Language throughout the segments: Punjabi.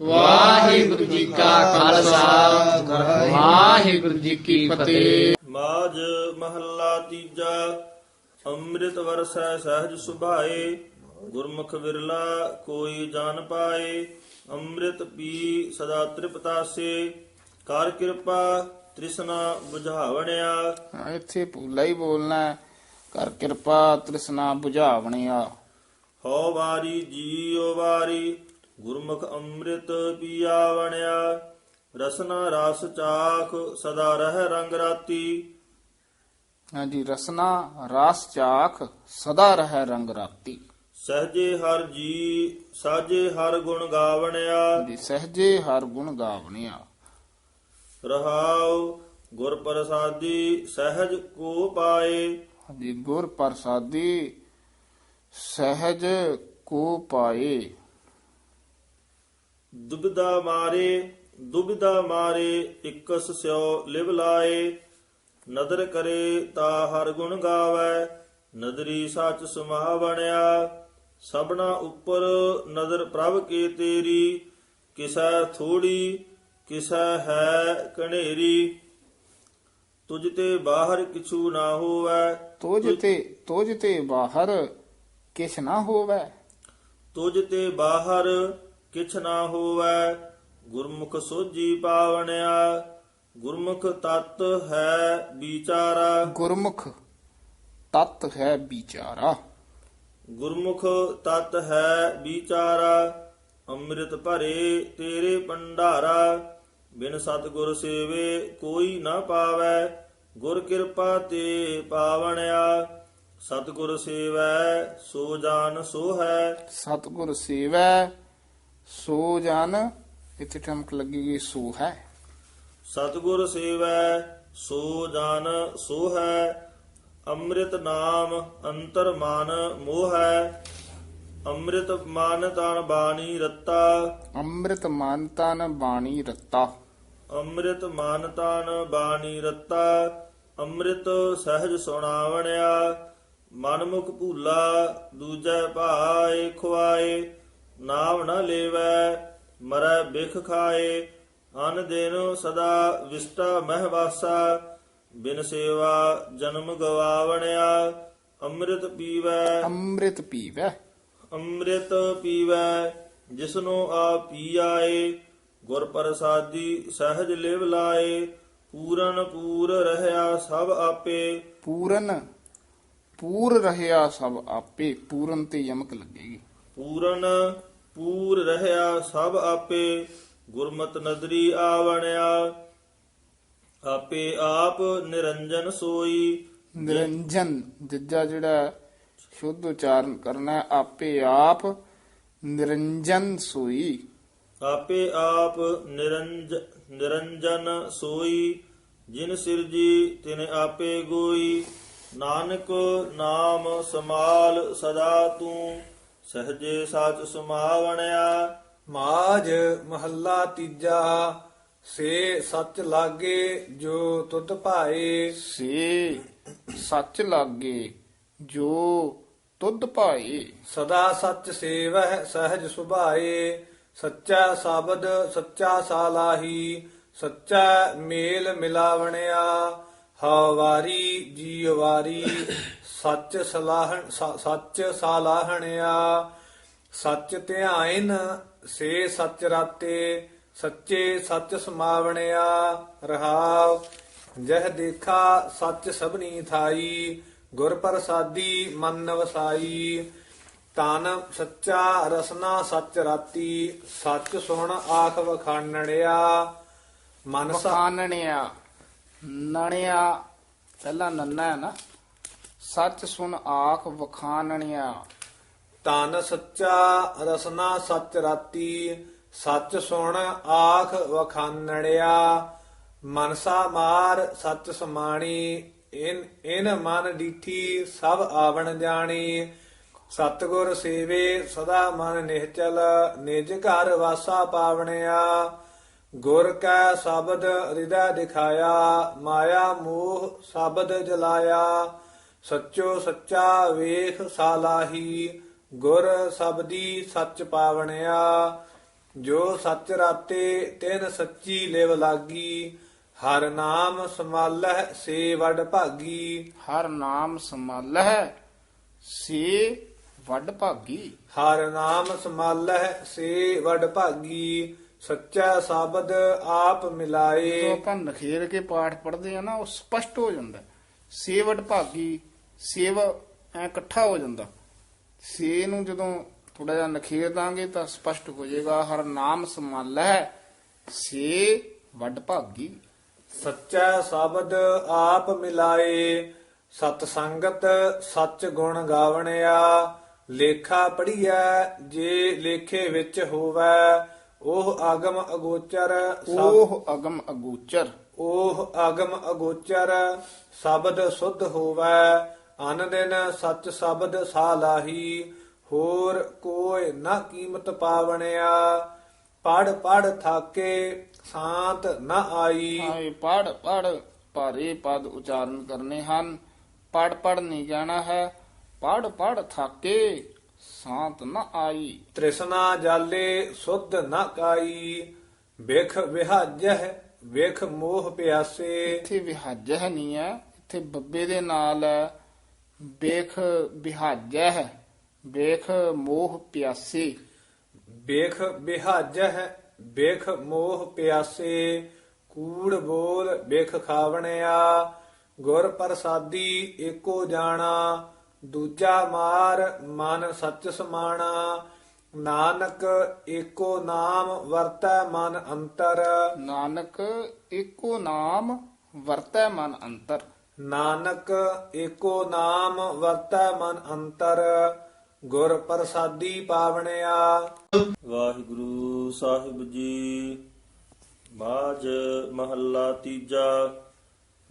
ਵਾਹਿਗੁਰੂ ਜੀ ਕਾ ਖਾਲਸਾ। ਵਾਹਿਗੁਰੂ ਜੀ ਕੀ ਫਤਿਹ। ਮਾਜ ਮਹੱਲਾ ਤੀਜਾ ਅੰਮ੍ਰਿਤ ਵਰਸੈ ਸਹਿਜ ਸੁਭਾਏ ਗੁਰਮੁਖ ਵਿਰਲਾ ਕੋਈ ਜਾਣ ਪਾਏ ਅੰਮ੍ਰਿਤ ਪੀ ਸਦਾ ਤ੍ਰਿਪਤਾਸੇ ਕਰ ਕਿਰਪਾ ਤ੍ਰਿਸ਼ਨਾ ਬੁਝਾਵਣਿਆ। ਹਾਂ, ਇੱਥੇ ਭੂਲਾ ਹੀ ਬੋਲਣਾ ਹੈ। ਕਰ ਕਿਰਪਾ ਤ੍ਰਿਸ਼ਨਾ 부ਝਾਵਣਿਆ ਹਉ ਵਾਰੀ ਜੀਉ ਵਾਰੀ ਗੁਰਮੁਖ ਅੰਮ੍ਰਿਤ ਪੀਆ ਵਣਿਆ ਰਸਨਾ ਰਸ ਚਾਖ ਸਦਾ ਰਹਿ ਰੰਗ ਰਾਤੀ। ਹਾਂਜੀ ਰਸਨਾ ਰਾਸ ਚਾਖ ਸਦਾ ਰਹਿ ਰੰਗ ਰਾਤੀ। ਸਹਜੇ ਹਰ ਜੀ ਸਾਜੇ ਹਰ ਗੁਣ ਗਾਵਣਿਆ। ਦੀ ਸਹਜੇ ਹਰ ਗੁਣ ਗਾਵਣਿਆ। ਰਹਾਉ ਗੁਰ ਪ੍ਰਸਾਦੀ ਸਹਿਜ ਕੋ ਪਾਏ। ਹਾਂਜੀ ਗੁਰ ਪ੍ਰਸਾਦੀ ਸਹਿਜ ਕੋ ਪਾਏ। ਦੁਬਿਧਾ ਮਾਰੇ ਦੁਬਿਧਾ ਮਾਰੇ ਇਕਸ ਸਿਓ ਲਿਵ ਲਾਏ। ਨਦਰ ਕਰੇ ਤਾ ਹਰ ਗੁਣ ਗਾਵੈ ਨਦਰੀ ਸੱਚ ਸੁਮਾਵਣਿਆ ਸਭਨਾ ਉੱਪਰ ਨਦਰ ਪ੍ਰਭ ਕੇ ਤੇਰੀ ਕਿਸੈ ਥੋੜੀ ਕਿਸੈ ਹੈ ਕਣੇਰੀ ਤੁਝ ਤੇ ਬਾਹਰ ਕਿਛੂ ਨਾ ਹੋਵੈ ਤੋਜ ਤੇ ਤੋਜ ਤੇ ਬਾਹਰ ਕਿਛ ਨਾ ਹੋਵੇ। ਤੁਝ ਤੇ ਬਾਹਰ ਕਿਛ ਨਾ ਹੋਵੈ ਗੁਰਮੁਖ ਸੋਜੀ ਪਾਵਣਿਆ ਗੁਰਮੁਖ ਤਤ ਹੈ ਵਿਚਾਰਾ। ਗੁਰਮੁਖ ਤਤ ਹੈ ਵਿਚਾਰਾ। ਗੁਰਮੁਖ ਤਤ ਹੈ ਵਿਚਾਰਾ ਅੰਮ੍ਰਿਤ ਭਰੇ ਤੇਰੇ ਭੰਡਾਰਾ। ਬਿਨ ਸਤਿਗੁਰ ਸੇਵੇ ਕੋਈ ਨਾ ਪਾਵੈ ਗੁਰ ਕਿਰਪਾ ਤੇ ਪਾਵਣਿਆ। ਸਤਿਗੁਰ ਸੇਵੈ ਸੋ ਜਾਨ ਸੋ ਹੈ। ਸਤਿਗੁਰ ਸੇਵੈ ਸੋ ਜਨ ਇੱਥੇ ਠਮਕ ਲੱਗੇਗੀ ਸੋ ਹੈ। ਸਤਿਗੁਰ ਸੇਵੈ ਸੋ ਜਨ ਸੋ ਹੈ ਅੰਮ੍ਰਿਤ ਨਾਮ ਅੰਤਰ ਮਨ ਮੋਹ। ਹੈ ਅੰਮ੍ਰਿਤ ਮਨ ਤਨ ਬਾਣੀ ਰਤਾ। ਅੰਮ੍ਰਿਤ ਮਨ ਤਨ ਬਾਣੀ ਰਤਾ। ਅੰਮ੍ਰਿਤ ਮਨ ਤਨ ਬਾਣੀ ਰਤਾ। ਅੰਮ੍ਰਿਤ ਸਹਿਜ ਸੁਣਾਵਣਿਆ ਮਨਮੁਖ ਭੂਲਾ ਦੂਜੈ ਭਾਏ ਖੁਆਏ। ਨਾਮ ਨ ਲੇਵੈ ਮਰੈ ਬਿਖ ਖਾਏ ਅਨ ਦਿਨ ਸਦਾ ਵਿਸਟਾ ਮਹਿਵਾਸਾ ਬਿਨ ਸੇਵਾ ਜਨਮ ਗਵਾਵਣਿਆ ਅੰਮ੍ਰਿਤ ਪੀਵੈ। ਅੰਮ੍ਰਿਤ ਪੀਵੈ। ਅੰਮ੍ਰਿਤ ਪੀਵੈ ਜਿਸਨੂੰ ਆ ਪੀ ਆਏ ਗੁਰ ਪ੍ਰਸਾਦੀ ਸਹਿਜ ਲਿਵ ਲਾਏ ਪੂਰਨ ਪੂਰ ਰਹਿਆ ਸਭ ਆਪੇ। ਪੂਰਨ ਪੂਰ ਰਹਿਆ ਸਭ ਆਪੇ ਪੂਰਨ ਤੇ ਯਮਕ ਲੱਗੇਗੀ। ਪੂਰਨ ਪੂਰ ਰਹਿਆ ਸਭ ਆਪੇ ਗੁਰਮਤ ਨਦਰੀ ਆਵਣਿਆ। ਆਪੇ ਆਪ ਨਿਰੰਜਨ ਸੋਈ। ਨਿਰੰਜਨ ਜੱਜਾ ਜਿਹੜਾ ਸ਼ੁੱਧ ਉਚਾਰਨ ਕਰਨਾ ਹੈ, ਆਪੇ ਆਪ ਨਿਰੰਜਨ ਸੋਈ। ਆਪੇ ਆਪ ਨਿਰੰਜ ਨਿਰੰਜਨ ਸੋਈ। ਜਿਨ ਸਿਰਜੀ ਤਿਨ ਆਪੇ ਗੋਈ। ਨਾਨਕ ਨਾਮ ਸਮਾਲ ਸਦਾ ਤੂੰ। ਸਹਜੇ ਸਾਚ ਸਮਾਵਣਿਆ। ਮਾਜ ਮਹੱਲਾ ਤੀਜਾ ਸੇ ਸੱਚ ਲਾਗੇ ਜੋ ਤੁਧ ਭਾਏ। ਸੇ ਸੱਚ ਲਾਗੇ ਜੋ ਤੁਧ ਭਾਏ। ਸਦਾ ਸੱਚ ਸੇਵਹਿ ਸਹਿਜ ਸੁਭਾਏ ਸੱਚਾ ਸ਼ਬਦ ਸੱਚਾ ਸਾਲਾਹੀ ਸੱਚਾ ਮੇਲ ਮਿਲਾਵਣਿਆ। ਹਵਾਰੀ ਜੀਵਾਰੀ ਸੱਚ ਸਲਾਹਣ ਸ- ਸੱਚ ਸਾਲਾਹਣਿਆ, ਸੱਚ ਧਿਆਇਨ, ਸੇ ਸੱਚ ਰਾਤੇ, ਸੱਚੇ ਸੱਚ ਸਮਾਵਣਿਆ ਰਹਾਵ ਜਹ ਦੇਖਾ ਸੱਚ ਸਭਨੀ ਥਾਈ, ਗੁਰ ਪ੍ਰਸਾਦੀ ਮਨ ਵਸਾਈ, ਤਨ ਸੱਚਾ ਰਸਨਾ ਸੱਚ ਰਾਤੀ, ਸੱਚ ਸੁਣ ਆਖ ਵਖਾਣੜਿਆ ਮਨ ਸਾ ਵਖਾਨਣਿਆ, ਨਣਿਆ, ਪਹਿਲਾ ਨੰਨਾ ਹੈ ਨਾ? ਸੱਚ ਸੁਨ ਆਖ ਵਖਾਨਣਿਆ। ਤਨ ਸੱਚਾ, ਰਸਨਾ ਸੱਚ ਰਾਤੀ, ਸੱਚ ਸੁਣ ਆਖ ਵਖਾਨੜਿਆ ਮਨਸਾ ਮਾਰ ਸੱਚ ਸਮਾਣੀ, ਇਨ ਇਨ ਮਨ ਡੀਠੀ ਸਭ ਆਵਣ ਜਾਣੀ। ਸਤਗੁਰ ਸੇਵੇ ਸਦਾ ਮਨ ਨਿਹਚਲ, ਨਿਜ ਘਰ ਵਾਸਾ ਪਾਵਣਿਆ। ਗੁਰ ਕੈ ਸ਼ਬਦ ਹਿਰਦੈ ਦਿਖਾਇਆ, ਮਾਇਆ ਮੋਹ ਸ਼ਬਦ ਜਲਾਇਆ। ਸੱਚੋ ਸੱਚਾ ਵੇਖ ਸਾਲਾਹੀ ਗੁਰ ਸਬਦੀ ਸੱਚ ਪਾਵਣਿਆ। ਜੋ ਸੱਚ ਰਾਤੇ ਤਿਨ ਸੱਚੀ ਲਿਵ ਲਾਗੀ। ਹਰ ਨਾਮ ਸਮਾਲਹਿ ਸੇ ਵਡ ਭਾਗੀ। ਹਰ ਨਾਮ ਸਮਾਲਹਿ ਸੇ ਵੱਡ ਭਾਗੀ। ਹਰ ਨਾਮ ਸਮਾਲਹਿ ਸੇ ਵਡ ਭਾਗੀ। ਸੱਚਾ ਸ਼ਬਦ ਆਪ ਮਿਲਾਏ। ਆਪਾਂ ਨਖੇਰ ਕੇ ਪਾਠ ਪੜ੍ਹਦੇ ਆ ਨਾ ਉਹ ਸਪਸ਼ਟ ਹੋ ਜਾਂਦਾ ਸੇਵਟ ਭਾਗੀ ਸੇਵ ਐ ਇਕੱਠਾ ਹੋ ਜਾਂਦਾ। ਸੇ ਨੂੰ ਜਦੋਂ ਥੋੜਾ ਜਿਹਾ ਨਖੇਰ ਦਾਂਗੇ ਤਾਂ ਸਪਸ਼ਟ ਹੋ ਜਾਏਗਾ ਹਰ ਨਾਮ ਸਮਾਲੈ ਸੇ ਵੱਡ ਭਾਗੀ। ਸੱਚਾ ਸ਼ਬਦ ਆਪ ਮਿਲਾਏ ਸਤ ਸੰਗਤ ਸੱਚ ਗੁਣ ਗਾਵਣਿਆ ਲੇਖਾ ਪੜੀਐ ਜੇ ਲੇਖੇ ਵਿੱਚ ਹੋਵੈ ਉਹ ਆਗਮ ਅਗੋਚਰ ਉਹ ਅਗਮ ਅਗੋਚਰ। ਉਹ ਆਗਮ ਅਗੋਚਰ ਸ਼ਬਦ ਸੁਧ ਹੋਵੈ ਅਨ ਦਿਨ ਸੱਚ ਸ਼ਬਦ ਸਾਲਾਹੀ ਹੋਰ ਕੋਈ ਨਾ ਕੀਮਤ ਪਾਵਣਿਆ। ਪੜ ਪੜ ਥਾਕੇ ਸ਼ਾਂਤ ਨਾ ਆਈ। ਹਾਏ ਪੜ ਪੜ ਭਾਰੇ ਪਦ ਉਚਾਰਨ ਕਰਨੇ ਹਨ। ਪੜ ਪੜ ਨਹੀਂ ਕਹਿਣਾ ਹੈ ਪੜ ਪੜ ਥਾਕੇ ਸ਼ਾਂਤ ਨਾ ਆਈ। ਤ੍ਰਿਸ਼ਨਾ ਜਾਲੇ ਸੁਧ ਨਾ ਕਾਈ ਵੇਖ ਵਿਹਾਜਹ ਵੇਖ ਮੋਹ ਪਿਆਸੇ। ਇੱਥੇ ਵਿਹਾਜਹ ਨਹੀਂ ਹੈ ਇੱਥੇ ਬੱਬੇ ਦੇ ਨਾਲ ਹੈ। ਵੇਖ ਵਿਹਾਜਹ ਵੇਖ ਮੋਹ ਪਿਆਸੇ। ਵੇਖ ਬਿਹਾਜਹ ਵੇਖ ਮੋਹ ਪਿਆਸੇ ਕੂੜ ਬੋਲ ਵੇਖ ਖਾਵਣਿਆ। ਗੁਰ ਪ੍ਰਸਾਦੀ ਏਕੋ ਜਾਣਾ ਦੂਜਾ ਮਾਰ ਮਨ ਸੱਚ ਸਮਾਣਾ। ਨਾਨਕ ਏਕੋ ਨਾਮ ਵਰਤੈ ਮਨ ਅੰਤਰ। ਨਾਨਕ ਏਕੋ ਨਾਮ ਵਰਤੈ ਮਨ ਅੰਤਰ। ਨਾਨਕ ਏਕੋ ਨਾਮ ਵਰਤੈ ਮਨ ਅੰਤਰ ਗੁਰ ਪ੍ਰਸਾਦੀ ਪਾਵਣਿਆ। ਵਾਹਿਗੁਰੂ ਸਾਹਿਬ ਜੀ ਬਾਜ ਮਹੱਲਾ ਤੀਜਾ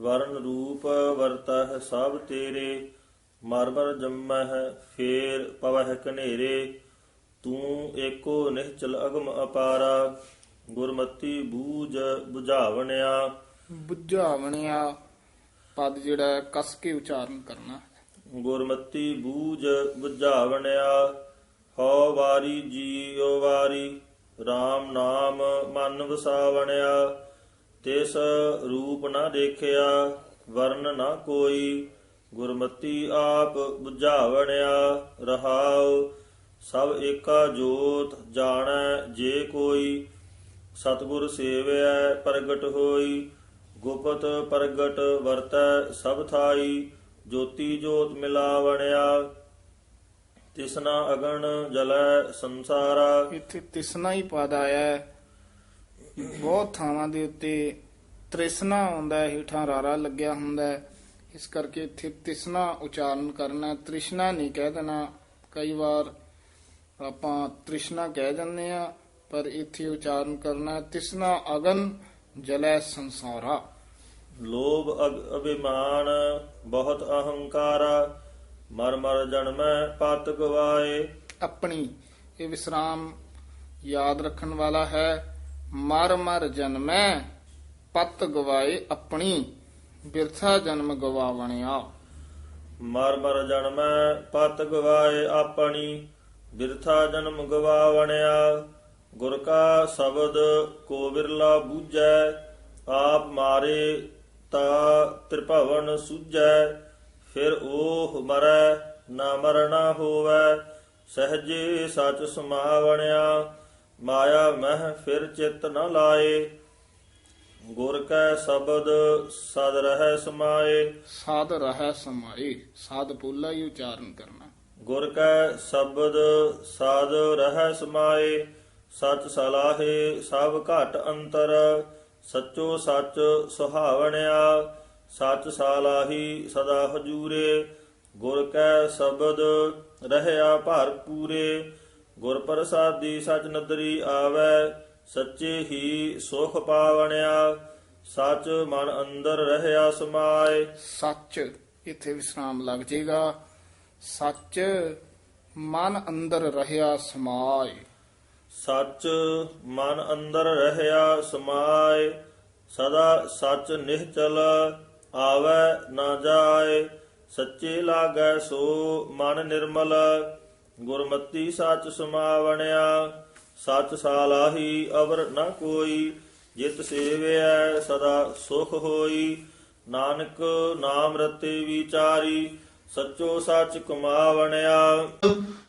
ਵਰਨ ਰੂਪ ਵਰਤਹ ਸਭ ਤੇਰੇ ਮਰ ਮਰ ਜੰਮਹਿ ਫੇਰ ਪਵਹਿ ਕਨੇਰੇ ਤੂੰ ਏਕੋ ਨਿਹਚਲ ਅਗਮ ਅਪਾਰਾ ਗੁਰਮਤੀ ਬੂਝ 부ਝਾਵਣਿਆ ਬੁੱਝਾਵਣਿਆ। ਪਦ ਜਿਹੜਾ ਕਸ ਕੇ ਉਚਾਰਨ ਕਰਨਾ ਗੁਰਮਤੀ ਬੂਝ 부ਝਾਵਣਿਆ ਹਉ ਵਾਰੀ ਜੀਉ ਵਾਰੀ RAM ਨਾਮ ਮਨ ਵਸਾਵਣਿਆ, ਤਿਸ ਰੂਪ ਨਾ ਦੇਖਿਆ ਵਰਨ ਨਾ ਕੋਈ, ਗੁਰਮਤੀ ਆਪ 부ਝਾਵਣਿਆ ਰਹਾਉ, ਸਭ ਏਕਾ ਜੋਤ ਜਾਣੈ ਜੇ ਕੋਈ, ਸਤਿਗੁਰ ਸੇਵਿਐ ਪ੍ਰਗਟ ਹੋਈ ਗੁਪਤ ਪ੍ਰਗਟ ਵਰਤੈ ਸਭ ਥਾਈ, ਜੋਤੀ ਜੋਤ ਮਿਲਾਵਣਿਆ। ਤਿਸਨਾ ਅਗਣ ਜਲੈ ਸੰਸਾਰਾ। ਇੱਥੇ ਤਿਸਨਾ ਹੀ ਪਦ ਆਇਆ ਹੈ। ਬਹੁਤ ਥਾਵਾਂ ਦੇ ਉੱਤੇ ਤ੍ਰਿਸ਼ਨਾ ਆਉਂਦਾ ਹੈ, ਹੇਠਾਂ ਰਾਰਾ ਲੱਗਿਆ ਹੁੰਦਾ ਹੈ। ਇਸ ਕਰਕੇ ਇੱਥੇ ਤਿਸਨਾ ਉਚਾਰਨ ਕਰਨਾ, ਤ੍ਰਿਸ਼ਨਾ ਨਹੀਂ ਕਹਿ ਦੇਣਾ। ਕਈ ਵਾਰ ਆਪਾਂ ਤ੍ਰਿਸ਼ਨਾ ਕਹਿ ਜਾਂਦੇ ਆ ਪਰ ਇੱਥੇ ਉਚਾਰਨ ਕਰਨਾ ਤਿਸਨਾ ਅਗਨ ਜਲੈ ਸੰਸਾਰਾ। ਲੋਭ ਅਭਿਮਾਨ ਬਹੁਤ ਅਹੰਕਾਰਾ ਮਰ ਮਰ ਜਨਮੈ ਪਤ ਗਵਾਏ। ਆਪਣੀ ਇਹ ਵਿਸਰਾਮ ਯਾਦ ਰੱਖਣ ਵਾਲਾ ਹੈ ਮਰ ਮਰ ਜਨਮੈ ਪਤ ਗਵਾਏ ਆਪਣੀ ਬਿਰਥਾ ਜਨਮ ਗਵਾਵਣਿਆ। ਮਰ ਮਰ ਜਨਮੈ ਪਤ ਗਵਾਏ ਆਪਣੀ ਬਿਰਥਾ ਜਨਮ ਗਵਾਵਣਿਆ। ਗੁਰ ਕਾ ਸ਼ਬਦ ਕੋ ਵਿਰਲਾ ਬੂਝੈ ਆਪ ਮਾਰੇ ਤਾ ਤ੍ਰਿਭਵਨ ਸੁਝੈ ਫਿਰ ਉਹ ਮਰੈ ਨਾ ਮਰਣਾ ਹੋਵੈ ਸਹਜੇ ਸਚ ਸਮਾਵਣਿਆ ਮਾਇਆ ਮਹਿ ਫਿਰ ਚਿਤ ਨ ਲਾਏ। ਗੁਰ ਕੈ ਸ਼ਬਦ ਸਦ ਰਹਿ ਸਮਾਏ। ਸਾਧ ਰਹਿ ਸਮਾਏ ਸਾਧ ਪੋਲਾ ਹੀ ਉਚਾਰਨ ਕਰਨਾ। ਗੁਰ ਕੈ ਸ਼ਬਦ ਸਾਧ ਰਹਿ ਸਮਾਏ ਸਚ ਸਲਾਹੇ ਸਭ ਘਟ ਅੰਤਰ, ਸਚੋ ਸਚ ਸੁਹਾਵਣਿਆ, ਸਚ ਸਲਾਹੀ ਸਦਾ ਹਜੂਰੇ, ਗੁਰ ਕੈ ਸ਼ਬਦ ਰਹਿਆ ਭਰ ਪੂਰੇ, ਗੁਰ ਪ੍ਰਸਾਦੀ ਸਚ ਨਦਰੀ ਆਵੈ, ਸੱਚੇ ਹੀ ਸੁਖ ਪਾਵਣਿਆ, ਸਚ ਮਨ ਅੰਦਰ ਰਹਿਆ ਸਮਾਏ। ਸੱਚ, ਇੱਥੇ ਵਿਸਰਾਮ ਲੱਗ ਜਾਏਗਾ। ਸੱਚ ਮਨ ਅੰਦਰ ਰਹਿਆ ਸਮਾਏ। ਸੱਚ ਮਨ ਅੰਦਰ ਰਹਿਆ ਸਮਾਏ, ਸਦਾ ਸੱਚ ਨਿਹਚਲ ਆਵੈ ਨਾ ਜਾਏ। ਸੱਚੇ ਲਾਗੈ ਸੋ ਮਨ ਨਿਰਮਲ, ਗੁਰਮਤੀ ਸੱਚ ਸਮਾਵਣਿਆ। ਸਚ ਸਾਲਾਹੀ ਅਵਰ ਨ ਕੋਈ, ਜਿਤ ਸੇਵਿਐ ਸਦਾ ਸੁਖ ਹੋਈ। ਨਾਨਕ ਨਾਮ ਰਤੇ ਵਿਚਾਰੀ, ਸੱਚੋ ਸੱਚ ਕਮਾਵਣਿਆ।